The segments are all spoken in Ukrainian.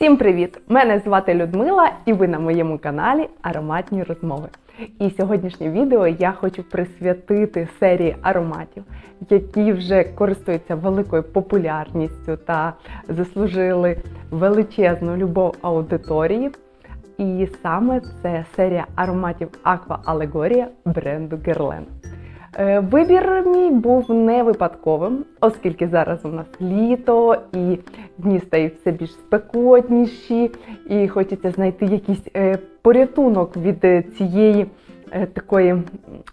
Всім привіт! Мене звати Людмила, і ви на моєму каналі Ароматні розмови. І сьогоднішнє відео я хочу присвятити серії ароматів, які вже користуються великою популярністю та заслужили величезну любов аудиторії. І саме це серія ароматів Aqua Allegoria бренду Guerlain. Е, Вибір мій був не випадковим, оскільки зараз у нас літо і дні стають все більш спекотніші, і хочеться знайти якийсь е, порятунок від е, цієї такої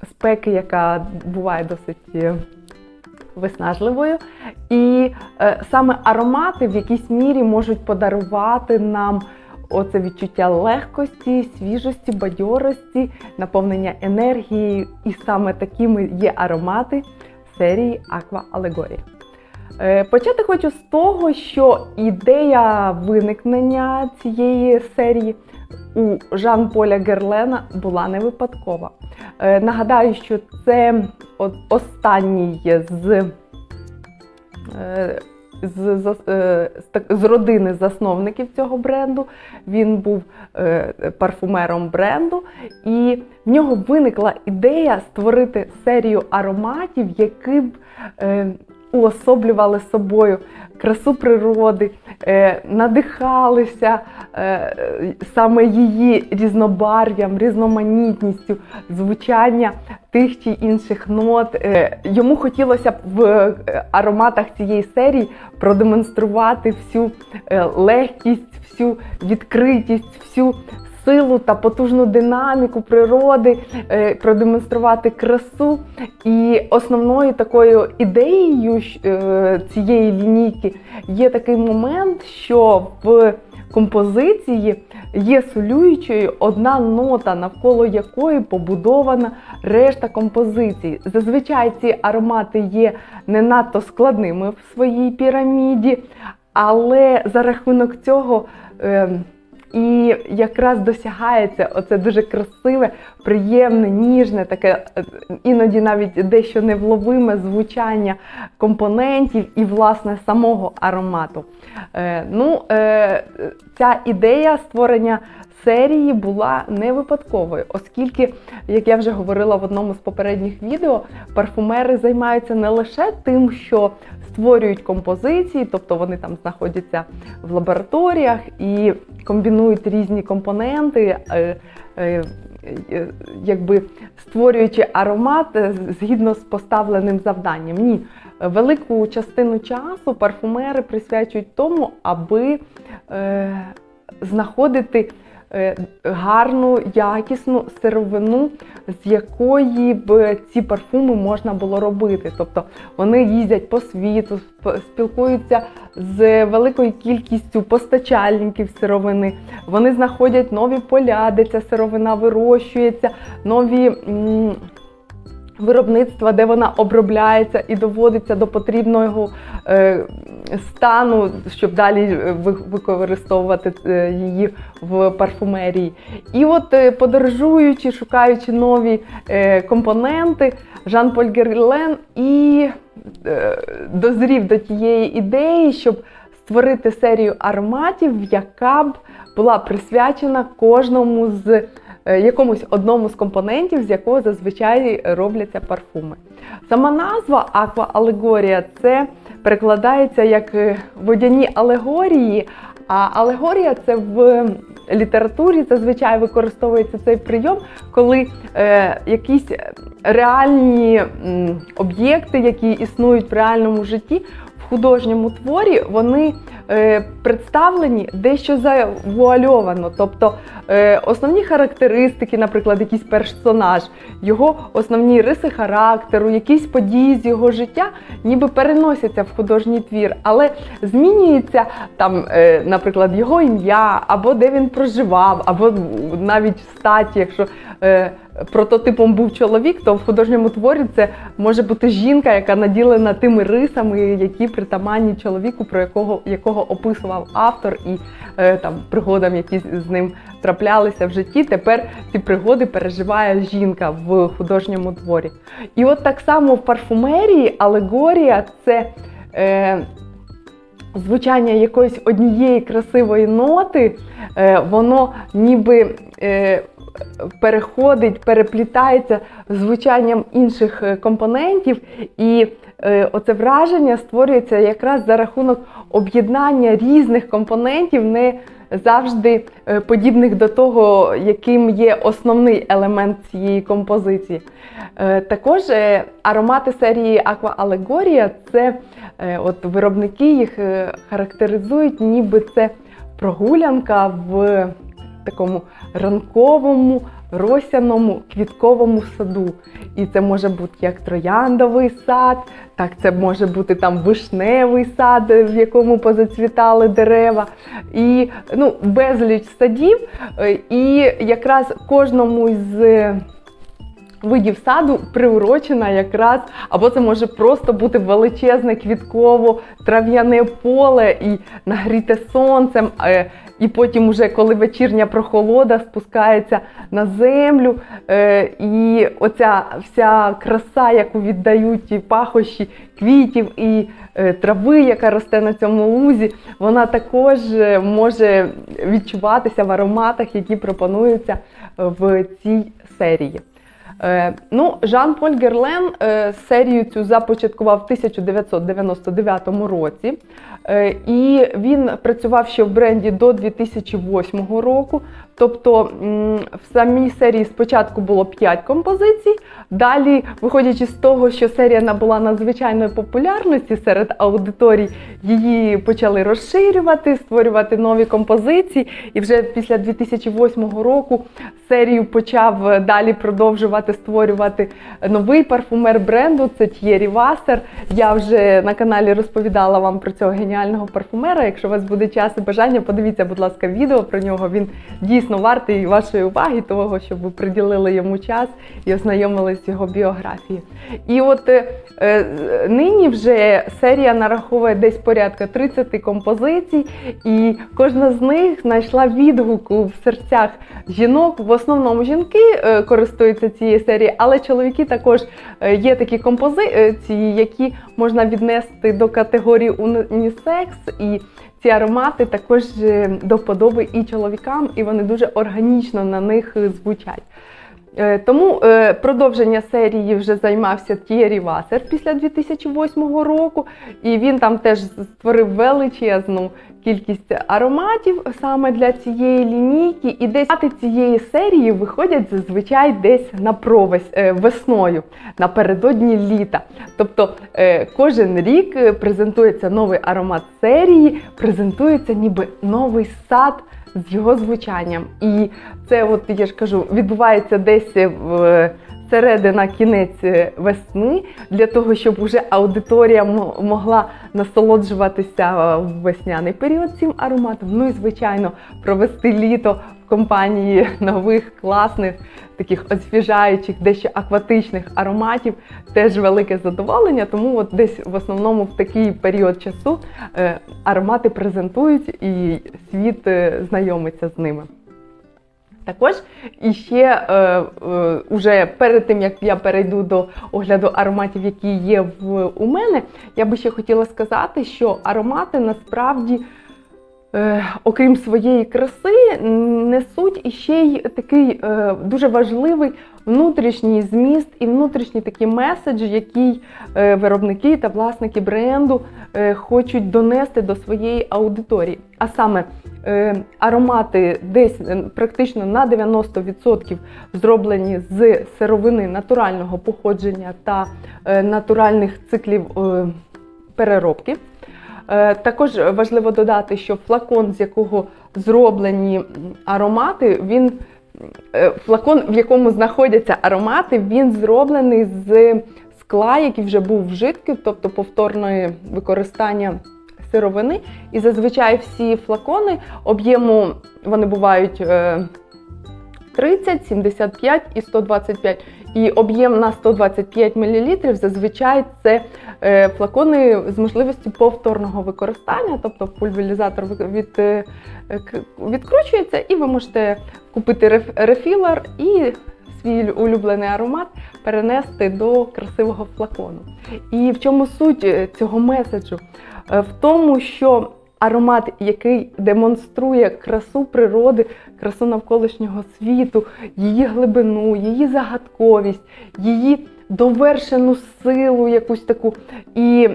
спеки, яка буває досить виснажливою. І саме аромати в якійсь мірі можуть подарувати нам оце відчуття легкості, свіжості, бадьорості, наповнення енергією. І саме такими є аромати серії Aqua Allegoria. Е, Почати хочу з того, що ідея виникнення цієї серії у Жан-Поля Герлена була не випадкова. Е, Нагадаю, що це останній з, е, з, з, е, з, родини засновників цього бренду. Він був е, парфумером бренду, і в нього виникла ідея створити серію ароматів, які б е, уособлювали собою красу природи, е, надихалися е, саме її різнобарв'ям, різноманітністю, звучання тих чи інших нот. Е, Йому хотілося б в ароматах цієї серії продемонструвати всю легкість, всю відкритість, всю силу та потужну динаміку природи, е, продемонструвати красу. І основною такою ідеєю е, цієї лінійки є такий момент, що в композиції є солюючою одна нота, навколо якої побудована решта композиції. Зазвичай ці аромати є не надто складними в своїй піраміді, але за рахунок цього. І якраз досягається оце дуже красиве, приємне, ніжне, таке е, іноді навіть дещо невловиме звучання компонентів і, власне, самого аромату. Е, ну, е, ця ідея створення серії була не випадковою, оскільки, як я вже говорила в одному з попередніх відео, парфумери займаються не лише тим, що створюють композиції, тобто вони там знаходяться в лабораторіях і комбінують різні компоненти, е, е, е, якби створюючи аромат згідно з поставленим завданням. Ні, велику частину часу парфумери присвячують тому, аби знаходити гарну, якісну сировину, з якої б ці парфуми можна було робити. Тобто вони їздять по світу, спілкуються з великою кількістю постачальників сировини. Вони знаходять нові поля, де ця сировина вирощується, нові. Виробництва, де вона обробляється і доводиться до потрібного е, стану, щоб далі е, використовувати е, її в парфумерії. І от подорожуючи, шукаючи нові компоненти, Жан-Поль Герлен і дозрів до тієї ідеї, щоб створити серію ароматів, яка б була присвячена кожному з якомусь одному з компонентів, з якого зазвичай робляться парфуми. Сама назва Aqua Allegoria це перекладається як е, водяні алегорії. А алегорія це в літературі зазвичай використовується цей прийом, коли е, якісь реальні об'єкти, які існують в реальному житті, в художньому творі, вони е, представлені дещо завуальовано. Тобто е, основні характеристики, наприклад, якийсь персонаж, його основні риси характеру, якісь події з його життя, ніби переносяться в художній твір, але змінюється там, е, наприклад, його ім'я, або де він проживав, або навіть статі, якщо е, прототипом був чоловік, то в художньому творі це може бути жінка, яка наділена тими рисами, які притаманні чоловіку, про якого, якого описував автор, і е, там пригодам, які з ним траплялися в житті. Тепер ці пригоди переживає жінка в художньому творі. І от так само в парфумерії алегорія це. Е, звучання якоїсь однієї красивої ноти, е, воно ніби е, переходить, переплітається звучанням інших е, компонентів, і е, оце враження створюється якраз за рахунок об'єднання різних компонентів, не завжди е, подібних до того, яким є основний елемент цієї композиції. Також аромати серії Aqua Allegoria – це от виробники їх характеризують, ніби це прогулянка в такому ранковому, росяному, квітковому саду. І це може бути як трояндовий сад, так це може бути там вишневий сад, в якому позацвітали дерева, і ну, безліч садів. Е, І якраз кожному з видів саду приурочена якраз, або це може просто бути величезне квітково трав'яне поле і нагріте сонцем. е, І потім, уже коли вечірня прохолода спускається на землю, е, і оця вся краса, яку віддають і пахощі квітів і е, трави, яка росте на цьому лузі, вона також може відчуватися в ароматах, які пропонуються в цій серії. Е, ну, Жан-Поль Герлен е, серію цю започаткував в 1999 році, е, і він працював ще в бренді до 2008 року. Тобто в самій серії спочатку було 5 композицій. Далі, виходячи з того, що серія набула надзвичайної популярності серед аудиторій, її почали розширювати, створювати нові композиції. І вже після 2008 року серію почав далі продовжувати створювати новий парфумер бренду. Це Thierry Wasser. Я вже на каналі розповідала вам про цього геніального парфумера. Якщо у вас буде час і бажання, подивіться, будь ласка, відео про нього. Він дійсно вартий вашої уваги, того, щоб ви приділили йому час і ознайомились з його біографією. І от е, е, нині вже серія нараховує десь порядка 30 композицій, і кожна з них знайшла відгук в серцях жінок. В основному жінки е, користуються цією серією, але чоловіки також е, є такі композиції, які можна віднести до категорії унісекс. І ці аромати також е, до вподоби і чоловікам, і вони дуже органічно на них е, звучать. Е, Тому е, продовження серії вже займався Тієрі Васер після 2008 року, і він там теж створив величезну кількість ароматів саме для цієї лінійки. І десь цієї серії виходять зазвичай десь на провес е, весною, напередодні літа. Тобто кожен рік презентується новий аромат серії, презентується ніби новий сад з його звучанням. І це, от я ж кажу, відбувається десь в середина кінець весни, для того, щоб уже аудиторія могла насолоджуватися в весняний період цим ароматом. Ну і звичайно, провести літо компанії нових класних. Таких освіжаючих, дещо акватичних ароматів теж велике задоволення. Тому от десь в основному в такий період часу е, аромати презентують і світ е, знайомиться з ними. Також іще е, е, уже перед тим як я перейду до огляду ароматів, які є в у мене, я би ще хотіла сказати, що аромати насправді. Е, окрім своєї краси, несуть іще й такий е, дуже важливий внутрішній зміст і внутрішній такий меседж, який е, виробники та власники бренду хочуть донести до своєї аудиторії. А саме аромати десь практично на 90% зроблені з сировини натурального походження та натуральних циклів переробки. Е, Також важливо додати, що флакон, з якого зроблені аромати, він е, флакон, в якому знаходяться аромати, він зроблений з скла, який вже був вжиткий, тобто повторне використання сировини. І зазвичай всі флакони об'єму вони бувають е, 30, 75 і 125. І об'єм на 125 мл зазвичай це е, флакони з можливістю повторного використання, тобто пульверізатор від, е, відкручується, і ви можете купити реф- рефілер і свій улюблений аромат перенести до красивого флакону. І в чому суть е, цього меседжу? е, в тому, що аромат, який демонструє красу природи, красу навколишнього світу, її глибину, її загадковість, її довершену силу, якусь таку і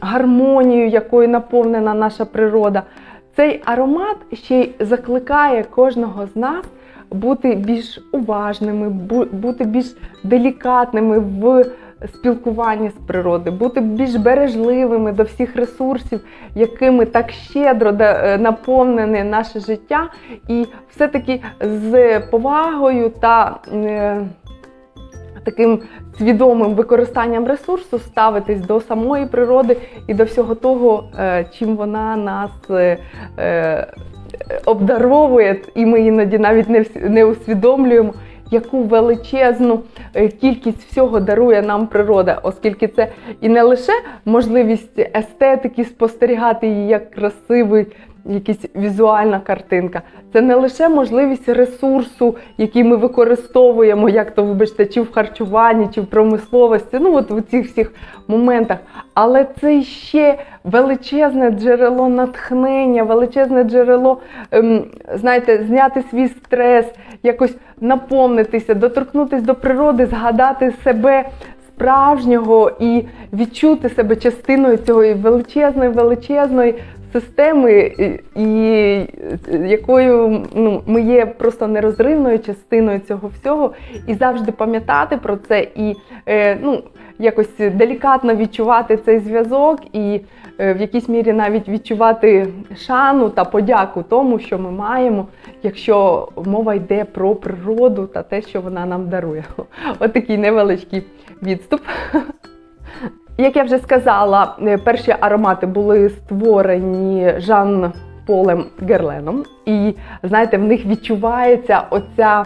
гармонію, якою наповнена наша природа. Цей аромат ще й закликає кожного з нас бути більш уважними, бути більш делікатними в спілкуванні з природою, бути більш бережливими до всіх ресурсів, якими так щедро е, наповнене наше життя, і все-таки з повагою та е, таким свідомим використанням ресурсу ставитись до самої природи і до всього того, е, чим вона нас обдаровує, і ми іноді навіть не усвідомлюємо. Яку величезну е, кількість всього дарує нам природа, оскільки це і не лише можливість естетики спостерігати її як красивий, якась візуальна картинка, це не лише можливість ресурсу, який ми використовуємо, як то вибачте, чи в харчуванні, чи в промисловості, ну от в цих всіх моментах, але це ще величезне джерело натхнення, величезне джерело, ем, знаєте, зняти свій стрес, якось наповнитися, доторкнутися до природи, згадати себе справжнього і відчути себе частиною цієї величезної, величезної системи, і, і якою ну, ми є просто нерозривною частиною цього всього, і завжди пам'ятати про це, і е, ну, якось делікатно відчувати цей зв'язок, і е, в якійсь мірі навіть відчувати шану та подяку тому, що ми маємо, якщо мова йде про природу та те, що вона нам дарує. От невеличкий відступ. Як я вже сказала, е, перші аромати були створені Жан Полем Герленом, і знаєте, в них відчувається оця.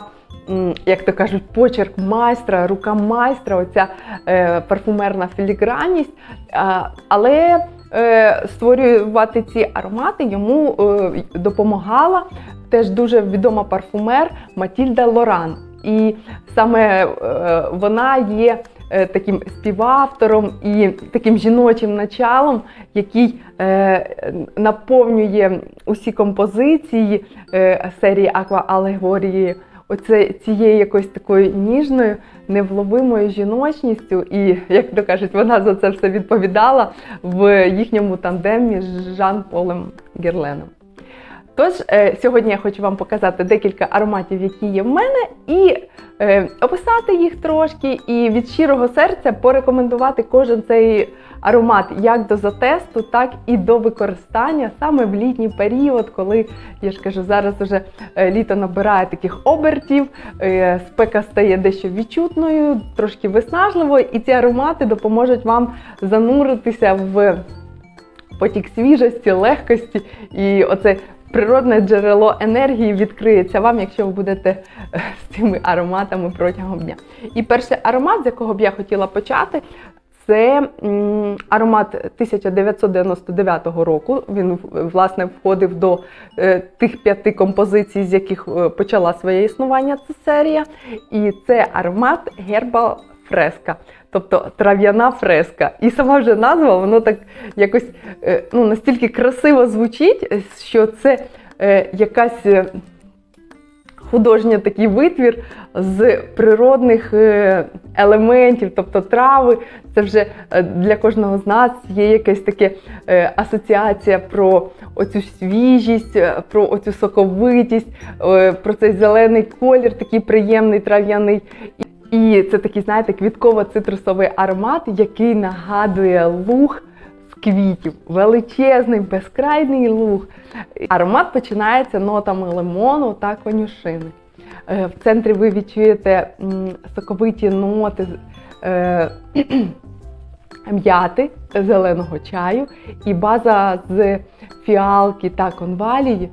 Як то кажуть, почерк майстра, рука майстра, оця е, парфумерна філігранність. А, але е, створювати ці аромати йому е, допомагала теж дуже відома парфумер Матільда Лоран. І саме е, вона є таким співавтором і таким жіночим началом, який е, наповнює усі композиції е, серії Аква Алегорії оце цією якоюсь такою ніжною, невловимою жіночністю, і як то кажуть, вона за це все відповідала в їхньому тандемі з Жан Полем Герленом. Тож е, сьогодні я хочу вам показати декілька ароматів, які є в мене, і е, описати їх трошки, і від щирого серця порекомендувати кожен цей аромат як до затесту, так і до використання саме в літній період, коли я ж кажу, зараз вже е, літо набирає таких обертів, спека стає дещо відчутною, трошки виснажливо, і ці аромати допоможуть вам зануритися в потік свіжості, легкості і оце природне джерело енергії відкриється вам, якщо ви будете е, з цими ароматами протягом дня. І перший аромат, з якого б я хотіла почати, це аромат 1999 року. Він власне входив до е, тих п'яти композицій, з яких е, почала своє існування ця серія. І це аромат Герба Фреска, тобто трав'яна фреска. І сама вже назва, воно так якось е, ну, настільки красиво звучить, що це е, якась. е, Художній такий витвір з природних елементів, тобто трави. Це вже для кожного з нас є якась таке е, асоціація про оцю свіжість, про оцю соковитість, про цей зелений колір, такий приємний трав'яний. І це такий, знаєте, квітково-цитрусовий аромат, який нагадує луг з квітів. Величезний, безкрайний луг. Аромат починається нотами лимону та конюшини. Е, В центрі ви відчуєте соковиті ноти е, м'яти, зеленого чаю і база з фіалки та конвалії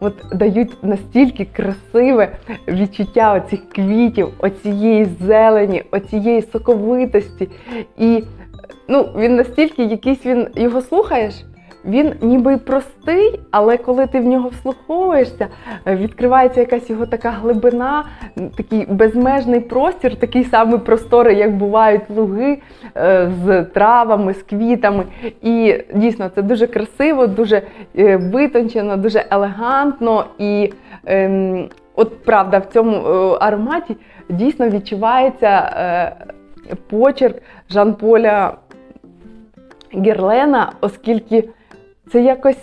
от дають настільки красиве відчуття оцих квітів, оцієї зелені, оцієї соковитості. І ну, він настільки якийсь він його слухаєш, він ніби простий, але коли ти в нього вслуховуєшся, е, відкривається якась його така глибина, такий безмежний простір, такий самий просторий, як бувають луги е, з травами, з квітами. І дійсно це дуже красиво, дуже е, витончено, дуже елегантно. І ем, от правда, в цьому ароматі дійсно відчувається е, почерк Жан-Поля Герлена, оскільки це якось.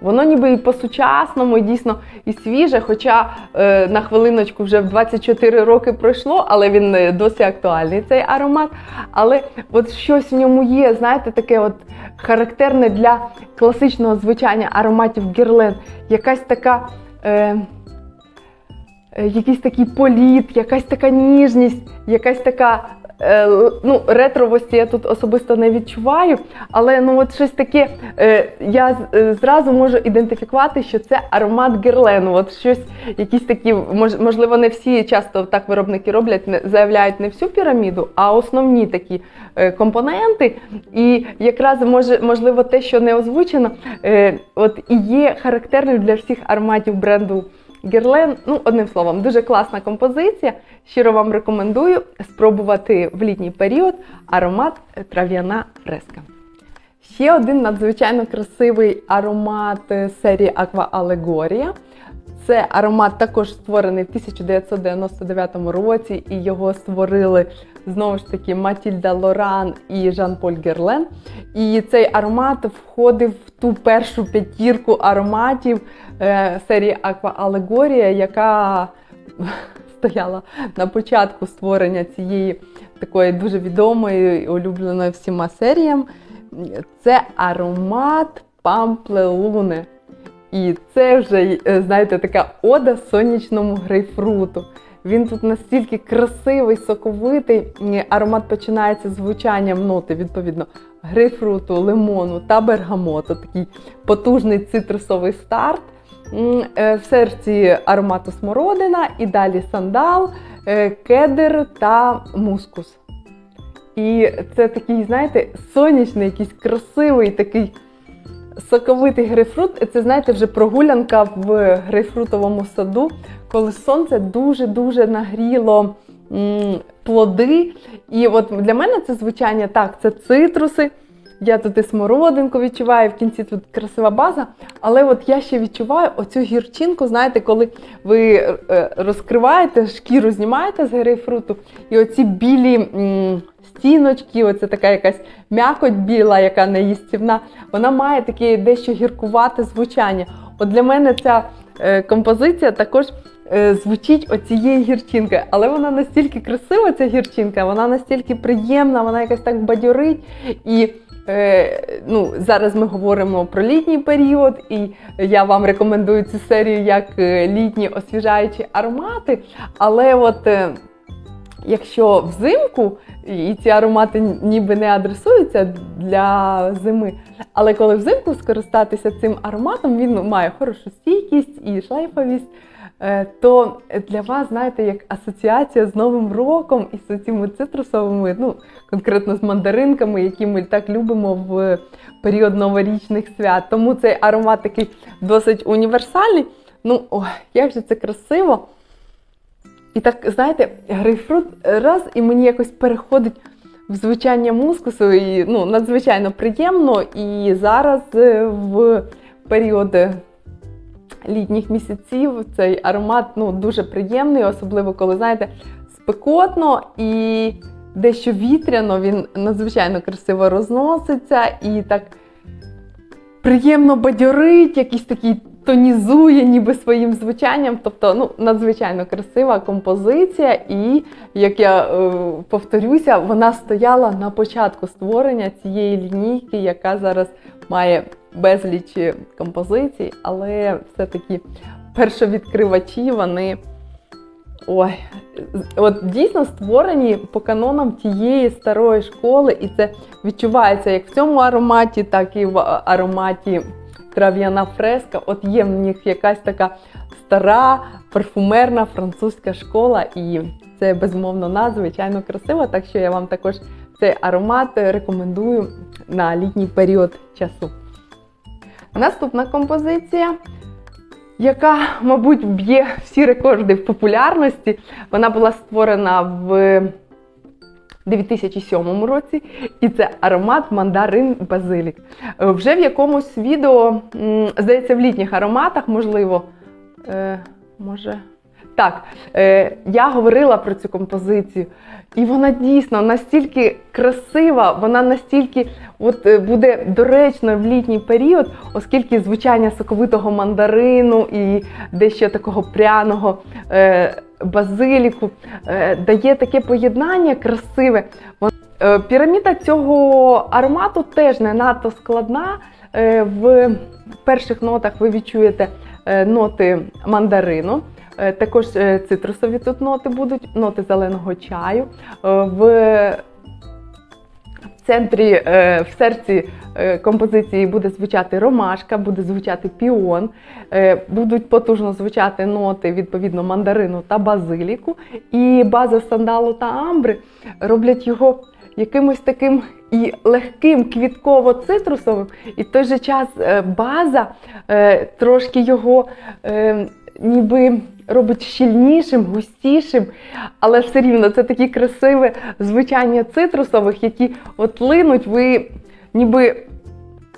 Воно ніби і по-сучасному, і дійсно і свіже, хоча е, на хвилиночку вже в 24 роки пройшло, але він е, досі актуальний цей аромат. Але от щось в ньому є, знаєте, таке от характерне для класичного звучання ароматів Герлен. Якась така. Е, е, Якийсь такий політ, якась така ніжність, якась така е, ну, ретровості я тут особисто не відчуваю, але ну от щось таке е, я е, зразу можу ідентифікувати, що це аромат герлену. От щось, якісь такі, можливо, не всі часто так виробники роблять, заявляють не всю піраміду, а основні такі компоненти. І якраз може, можливо, те, що не озвучено, от і є характерним для всіх ароматів бренду. Герлен, ну одним словом, дуже класна композиція. Щиро вам рекомендую спробувати в літній період аромат трав'яна фреска. Ще один надзвичайно красивий аромат е, серії Aqua Allegoria. Це аромат також створений в 1999 році, і його створили знову ж таки Матільда Лоран і Жан-Поль Герлен. І цей аромат входив в ту першу п'ятірку ароматів е, серії Aqua Allegoria, яка стояла на початку створення цієї такої дуже відомої улюбленої всіма серіям. Це аромат Памплелуне. І це вже, е, знаєте, така ода сонячному грейпфруту. Він тут настільки красивий, соковитий. Аромат починається звучанням ноти, відповідно, грейпфруту, лимону та бергамоту. Такий потужний цитрусовий старт. Е, В серці аромату смородина і далі сандал, е, кедр та мускус. І це такий, знаєте, сонячний, якийсь красивий такий соковитий грейпфрут. Це, знаєте, вже прогулянка в грейпфрутовому саду, коли сонце дуже-дуже нагріло плоди. І от для мене це звучання так, це цитруси. Я тут і смородинку відчуваю, в кінці тут красива база. Але от я ще відчуваю оцю гірчинку, знаєте, коли ви е, розкриваєте, шкіру знімаєте з грейпфруту, і оці білі м, стіночки, оце така якась м'якоть біла, яка не їстівна, вона має таке дещо гіркувате звучання. От для мене ця е, композиція також е, звучить оцією гірчинкою, але вона настільки красива, ця гірчинка, вона настільки приємна, вона якась так бадьорить. І е, ну, зараз ми говоримо про літній період, і я вам рекомендую цю серію як е, літні освіжаючі аромати. Але от якщо взимку, і ці аромати ніби не адресуються для зими, але коли взимку скористатися цим ароматом, він має хорошу стійкість і шлейфовість. е, То для вас, знаєте, як асоціація з Новим роком і з цими цитрусовими, ну конкретно з мандаринками, які ми так любимо в період новорічних свят. Тому цей аромат такий досить універсальний. Ну, ой, як же це красиво! І так, знаєте, грейпфрут раз і мені якось переходить в звучання мускусу, і ну, надзвичайно приємно. І зараз е, в період літніх місяців цей аромат ну, дуже приємний, особливо коли, знаєте, спекотно і дещо вітряно, він надзвичайно красиво розноситься і так приємно бадьорить, якийсь такий тонізує ніби своїм звучанням. Тобто, ну, надзвичайно красива композиція, і, як я е, повторюся, вона стояла на початку створення цієї лінійки, яка зараз має безліч композицій, але все-таки першовідкривачі, вони. Ой, от дійсно створені по канонам тієї старої школи, і це відчувається як в цьому ароматі, так і в ароматі трав'яна фреска. От є в них якась така стара парфумерна французька школа, і це безумовно надзвичайно красиво. Так що я вам також цей аромат рекомендую на літній період часу. Наступна композиція, яка, мабуть, б'є всі рекорди в популярності. Вона була створена в 2007 році, і це аромат мандарин базилік. Е, Вже в якомусь відео, здається, в літніх ароматах, можливо, е, може. Так, е, я говорила про цю композицію, і вона дійсно настільки красива, вона настільки от, е, буде доречною в літній період, оскільки звучання соковитого мандарину і дещо такого пряного е, базиліку е, дає таке поєднання красиве. Е, Піраміда цього аромату теж не надто складна. Е, В перших нотах ви відчуєте ноти мандарину. Також цитрусові тут ноти будуть, ноти зеленого чаю. Е, В центрі, е, в серці е, композиції буде звучати ромашка, буде звучати піон, е, будуть потужно звучати ноти відповідно мандарину та базиліку. І база сандалу та амбри роблять його якимось таким і легким квітково-цитрусовим, і в той же час база трошки його ніби робить щільнішим, густішим, але все рівно це такі красиве звучання цитрусових, які от линуть, ви ніби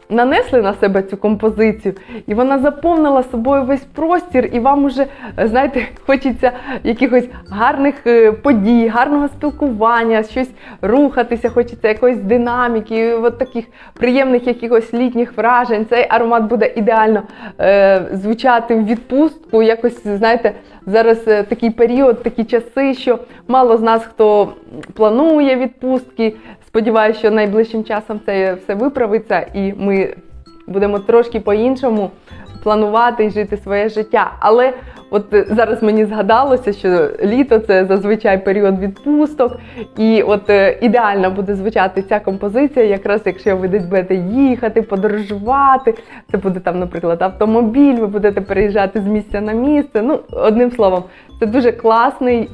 нанесли на себе цю композицію, і вона заповнила собою весь простір, і вам уже, знаєте, хочеться якихось гарних е, подій, гарного спілкування, щось рухатися, хочеться якоїсь динаміки, от таких приємних якихось літніх вражень. Цей аромат буде ідеально е, звучати в відпустку. Якось, знаєте, зараз е, такий період, такі часи, що мало з нас хто планує відпустки. Сподіваюся, що найближчим часом це все виправиться, і ми будемо трошки по-іншому планувати і жити своє життя. Але от зараз мені згадалося, що літо це зазвичай період відпусток, і от е, ідеально буде звучати ця композиція, якраз якщо ви десь будете їхати, подорожувати. Це буде там, наприклад, автомобіль, ви будете переїжджати з місця на місце. Ну, одним словом, це дуже класний.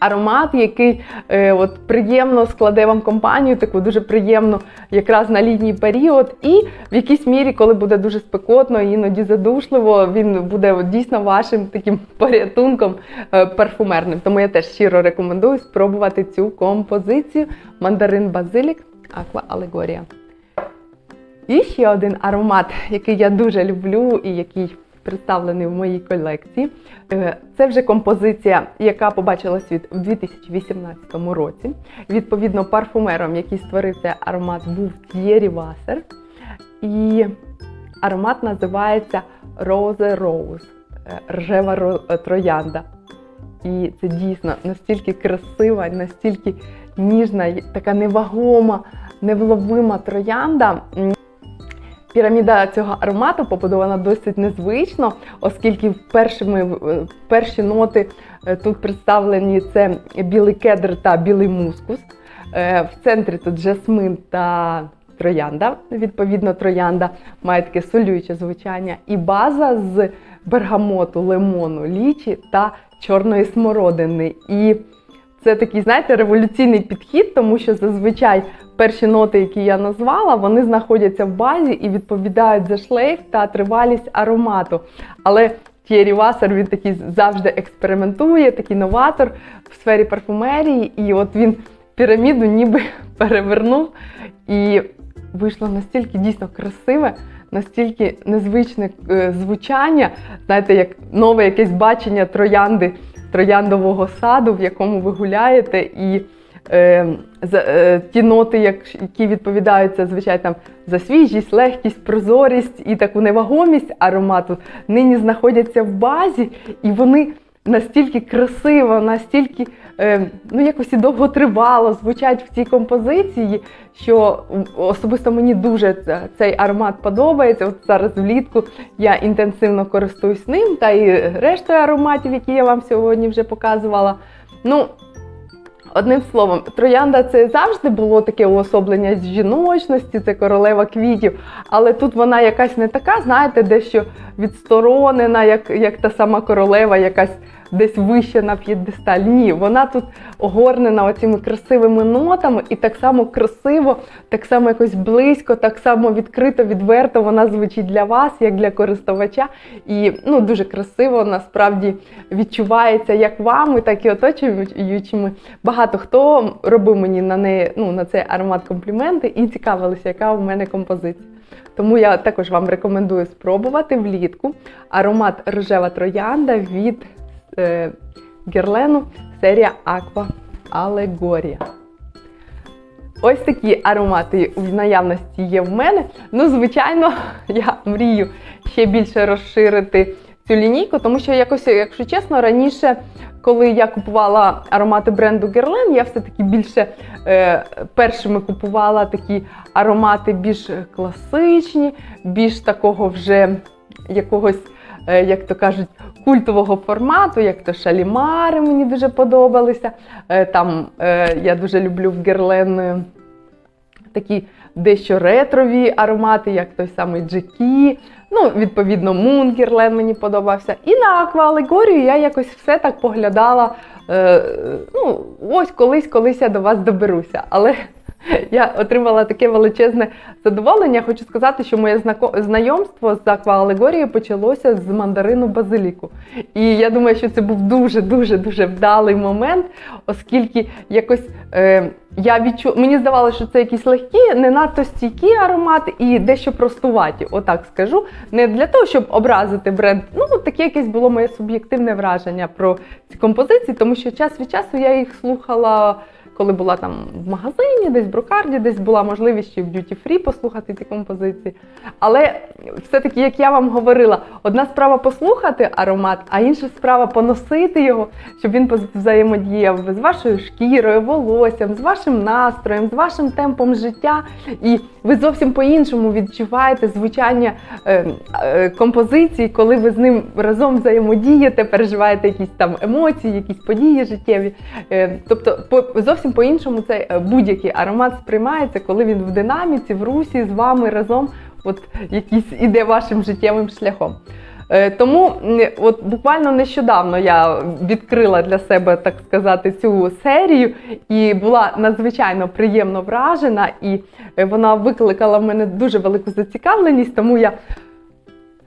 Аромат, який е, от приємно складе вам компанію, таку дуже приємно якраз на літній період, і в якійсь мірі, коли буде дуже спекотно, іноді задушливо, він буде от дійсно вашим таким порятунком е, парфумерним. Тому я теж щиро рекомендую спробувати цю композицію мандарин базилік Аква Алегорія. І ще один аромат, який я дуже люблю і який представлений в моїй колекції. Е, Це вже композиція, яка побачила світ у 2018 році. Відповідно, парфумером, який створив цей аромат, був Т'єрі Васер. І аромат називається Rose Rose, е, рожева ро- е, троянда. І це дійсно настільки красива, настільки ніжна, така невагома, невловима троянда. Піраміда цього аромату побудована досить незвично, оскільки першими, е, перші ноти е, тут представлені це білий кедр та білий мускус. Е, В центрі тут жасмин та троянда. Відповідно, троянда має таке солююче звучання. І база з бергамоту, лимону, лічі та чорної смородини. І це такий, знаєте, революційний підхід, тому що зазвичай перші ноти, які я назвала, вони знаходяться в базі і відповідають за шлейф та тривалість аромату. Але Тєрі Васер він такий завжди експериментує, такий новатор в сфері парфумерії, і от він піраміду ніби перевернув, і вийшло настільки дійсно красиве. Настільки незвичне е, звучання, знаєте, як нове якесь бачення троянди, трояндового саду, в якому ви гуляєте, і е, е, ті ноти, як, які відповідають зазвичай там за свіжість, легкість, прозорість і таку невагомість аромату, нині знаходяться в базі, і вони настільки красиво, настільки ну, якось і довготривало звучать в цій композиції, що особисто мені дуже цей аромат подобається. От зараз влітку я інтенсивно користуюсь ним, та і рештою ароматів, які я вам сьогодні вже показувала. Ну, Одним словом, троянда це завжди було таке уособлення з жіночності, це королева квітів. Але тут вона якась не така, знаєте, дещо відсторонена, як, як та сама королева, якась десь вище на п'єдесталі. Ні, вона тут огорнена оцими красивими нотами, і так само красиво, так само якось близько, так само відкрито, відверто вона звучить для вас, як для користувача. І ну, дуже красиво насправді відчувається як вами, так і оточуючими. Багато хто робив мені на неї ну, на цей аромат компліменти і цікавилися, яка у мене композиція. Тому я також вам рекомендую спробувати влітку аромат рожева троянда від е, Герлену серія Aqua Allegoria. Ось такі аромати в наявності є в мене. Ну, звичайно, я мрію ще більше розширити цю лінійку, тому що якось, якщо чесно, раніше, коли я купувала аромати бренду Guerlain, я все-таки більше е, першими купувала такі аромати більш класичні, більш такого вже якогось, як то кажуть, культового формату, як то шалімари мені дуже подобалися. Е, там е, я дуже люблю в Guerlain такі дещо ретрові аромати, як той самий Джекі. Ну, відповідно, Мунгерлен мені подобався. І на акваалегорію я якось все так поглядала. Е, ну, ось колись, колись я до вас доберуся. Але я отримала таке величезне задоволення. Хочу сказати, що моє знайомство з акваалегорією почалося з мандарину базиліку. І я думаю, що це був дуже дуже дуже вдалий момент, оскільки якось е, я відчу... мені здавалося, що це якісь легкі, не надто стійкі аромати і дещо простуваті, отак скажу. Не для того, щоб образити бренд. Ну, таке якесь було моє суб'єктивне враження про ці композиції, тому що час від часу я їх слухала. Коли була там в магазині, десь в брокарді, десь була можливість ще в Duty Free послухати ці композиції. Але все-таки, як я вам говорила, одна справа послухати аромат, а інша справа поносити його, щоб він взаємодіяв з вашою шкірою, волоссям, з вашим настроєм, з вашим темпом життя. І ви зовсім по-іншому відчуваєте звучання е, е, композиції, коли ви з ним разом взаємодієте, переживаєте якісь там емоції, якісь події життєві. Е, тобто, по, зовсім по-іншому цей е, будь-який аромат сприймається, коли він в динаміці, в русі з вами разом, от якийсь іде вашим життєвим шляхом. Е, Тому от буквально нещодавно я відкрила для себе, так сказати, цю серію і була надзвичайно приємно вражена, і е, вона викликала в мене дуже велику зацікавленість, тому я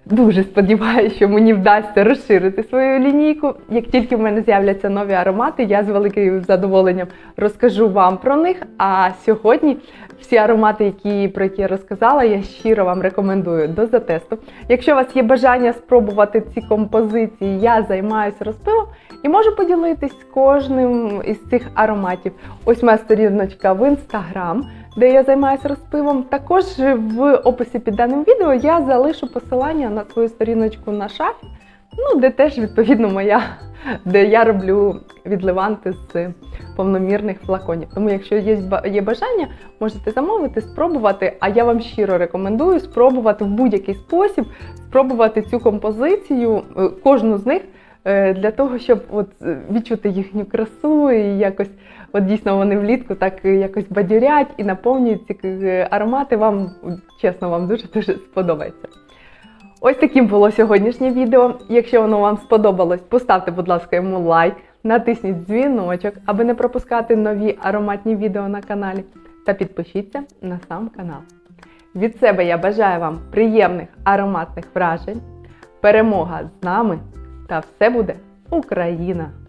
Дуже сподіваюся, що мені вдасться розширити свою лінійку. Як тільки в мене з'являться нові аромати, я з великим задоволенням розкажу вам про них. А сьогодні всі аромати, які, про які я розказала, я щиро вам рекомендую до затесту. Якщо у вас є бажання спробувати ці композиції, я займаюся розпивом і можу поділитись кожним із цих ароматів. Ось моя сторіночка в інстаграм де я займаюся розпивом. Також в описі під даним відео я залишу посилання на свою сторіночку на шафі, ну, де теж відповідно моя, де я роблю відливанти з повномірних флаконів. Тому, якщо є, є бажання, можете замовити, спробувати. А я вам щиро рекомендую спробувати в будь-який спосіб, спробувати цю композицію, е, кожну з них. е, Для того, щоб от е, відчути їхню красу і якось От дійсно вони влітку так е, якось бадьорять і наповнюють ці е, аромати. Вам чесно, вам дуже дуже сподобається. Ось таким було сьогоднішнє відео. Якщо воно вам сподобалось, поставте, будь ласка, йому лайк, натисніть дзвіночок, аби не пропускати нові ароматні відео на каналі. Та підпишіться на сам канал. Від себе я бажаю вам приємних ароматних вражень, перемога з нами та все буде Україна!